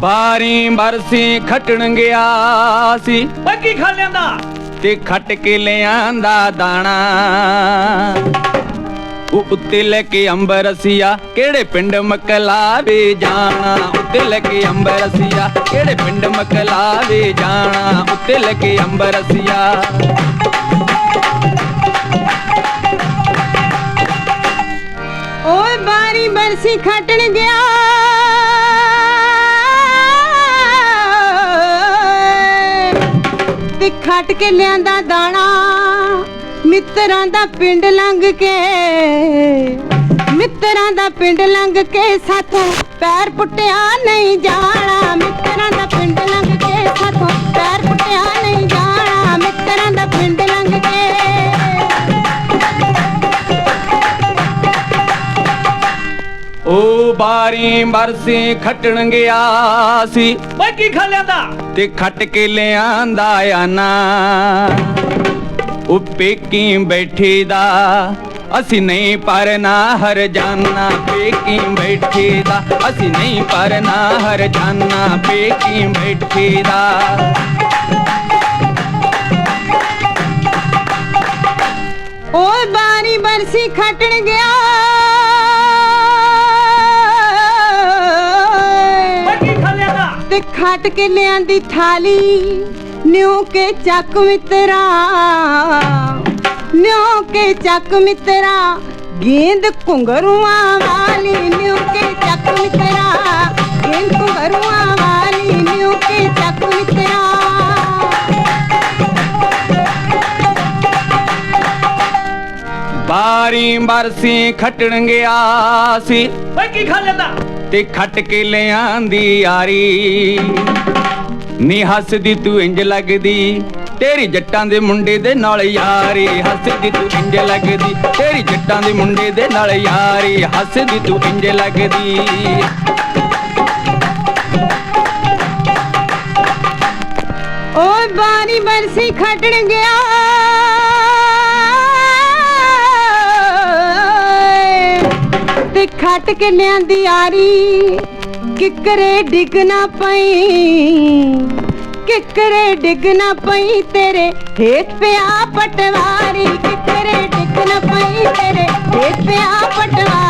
ਬਾਰੀ ਬਰਸੀ ਖਟਣ ਗਿਆ ਸੀ। ਓਏ ਕੀ ਖਾ ਲਿਆਂਦਾ। ਤੇ ਖੱਟ ਕੇ ਲਿਆਂਦਾ ਦਾਣਾ। ਉਹ ਉੱਤੇ ਲੈ ਕੇ ਅੰਬਰਸੀਆ ਕਿਹੜੇ ਪਿੰਡ ਮਕਲਾਵੇ ਜਾਣਾ? ਉੱਤੇ ਲੈ ਕੇ ਅੰਬਰਸੀਆ ਕਿਹੜੇ ਪਿੰਡ ਮਕਲਾਵੇ ਜਾਣਾ? ਉੱਤੇ ਲੈ ਕੇ ਅੰਬਰਸੀਆ ਓਏ ਬਾਰੀ ਬਰਸੀ ਖਟਣ ਗਿਆ ਤੇ ਖਟ ਕੇ ਲਿਆਂਦਾ ਦਾਣਾ, ਮਿੱਤਰਾਂ ਦਾ ਪਿੰਡ ਲੰਘ ਕੇ, ਮਿੱਤਰਾਂ ਦਾ ਪਿੰਡ ਲੰਘ ਕੇ ਸਾਥੋਂ ਪੈਰ ਪੁੱਟਿਆ ਨਹੀਂ ਜਾਣਾ। ਉਹ ਬਾਰੀ ਬਰਸੀ ਖਟਣ ਗਿਆ ਸੀ। ਓਏ ਕੀ ਖਾ ਲਿਆਂਦਾ ਤੇ। ਖੱਟ ਕੇ ਲਿਆਂਦਾ ਆਨਾ। ਉਹ ਪੇਕੀ ਬੈਠੀ ਦਾ ਅਸੀਂ ਨਹੀਂ ਪਰ ਨਾ ਹਰ ਜਾਨਾ। ਪੇਕੀ ਬੈਠੀ ਦਾ ਅਸੀਂ ਨਹੀਂ ਪਰ ਨਾ ਹਰ ਜਾਨਾ। ਪੇਕੀ ਬੈਠੀ ਦਾ ਓਏ ਬਾਰੀ ਬਰਸੀ ਖਟਣ ਗਿਆ ਤੇ ਖਟ ਕੇ ਲਿਆਂਦੀ ਥਾਲੀ ਨਿਉ ਕੇ ਚੱਕ ਮਿੱਤਰਾ। ਨਿਉ ਕੇ ਚੱਕ ਮਿੱਤਰਾ ਗੇਂਦ ਘੁੰਗਰੂਆਂ ਵਾਲੀ ਨਿਉ ਕੇ ਚੱਕ ਮਿੱਤਰਾ। ਗੇਂਦ ਘੁੰਗਰੂਆਂ ਵਾਲੀ ਨਿਉ ਕੇ ਚੱਕ ਮਿੱਤਰਾ। ਬਾਰੀ ਬਰਸੀ ਖਟਣ ਗਿਆ ਸੀ। ਓਏ ਕੀ ਖਾ ਲਿਆਂਦਾ ਤੇ ਖੱਟ ਕੇ ਲਿਆਂਦੀ ਯਾਰੀ ਨੀ ਹੱਸਦੀ ਤੂੰ ਇੰਜ ਲੱਗਦੀ, ਤੇਰੀ ਜੱਟਾਂ ਦੇ ਮੁੰਡੇ ਦੇ ਨਾਲ ਯਾਰੀ। ਹੱਸਦੀ ਤੂੰ ਇੰਜ ਲੱਗਦੀ, ਤੇਰੀ ਜੱਟਾਂ ਦੇ ਮੁੰਡੇ ਦੇ ਨਾਲ ਯਾਰੀ। ਹੱਸਦੀ ਤੂੰ ਇੰਜ ਲੱਗਦੀ। ਓਏ ਬਾਰੀ ਬਰਸੀ ਖਟਣ ਗਿਆ। ਤੇ ਖਟ ਕੇ ਲਿਆਂਦੀ ਯਾਰੀ ਕਿਕਰੇ ਡਿੱਗ ਨਾ ਪਈ। ਕਿਕਰੇ ਡਿੱਗ ਨਾ ਪਈ ਤੇਰੇ ਹੇਠ ਪਿਆ ਪਟਵਾਰੀ। ਕਿਕਰੇ ਡਿੱਗ ਨਾ ਪਈ ਤੇਰੇ ਹੇਠ ਪਿਆ ਪਟਵਾਰੀ।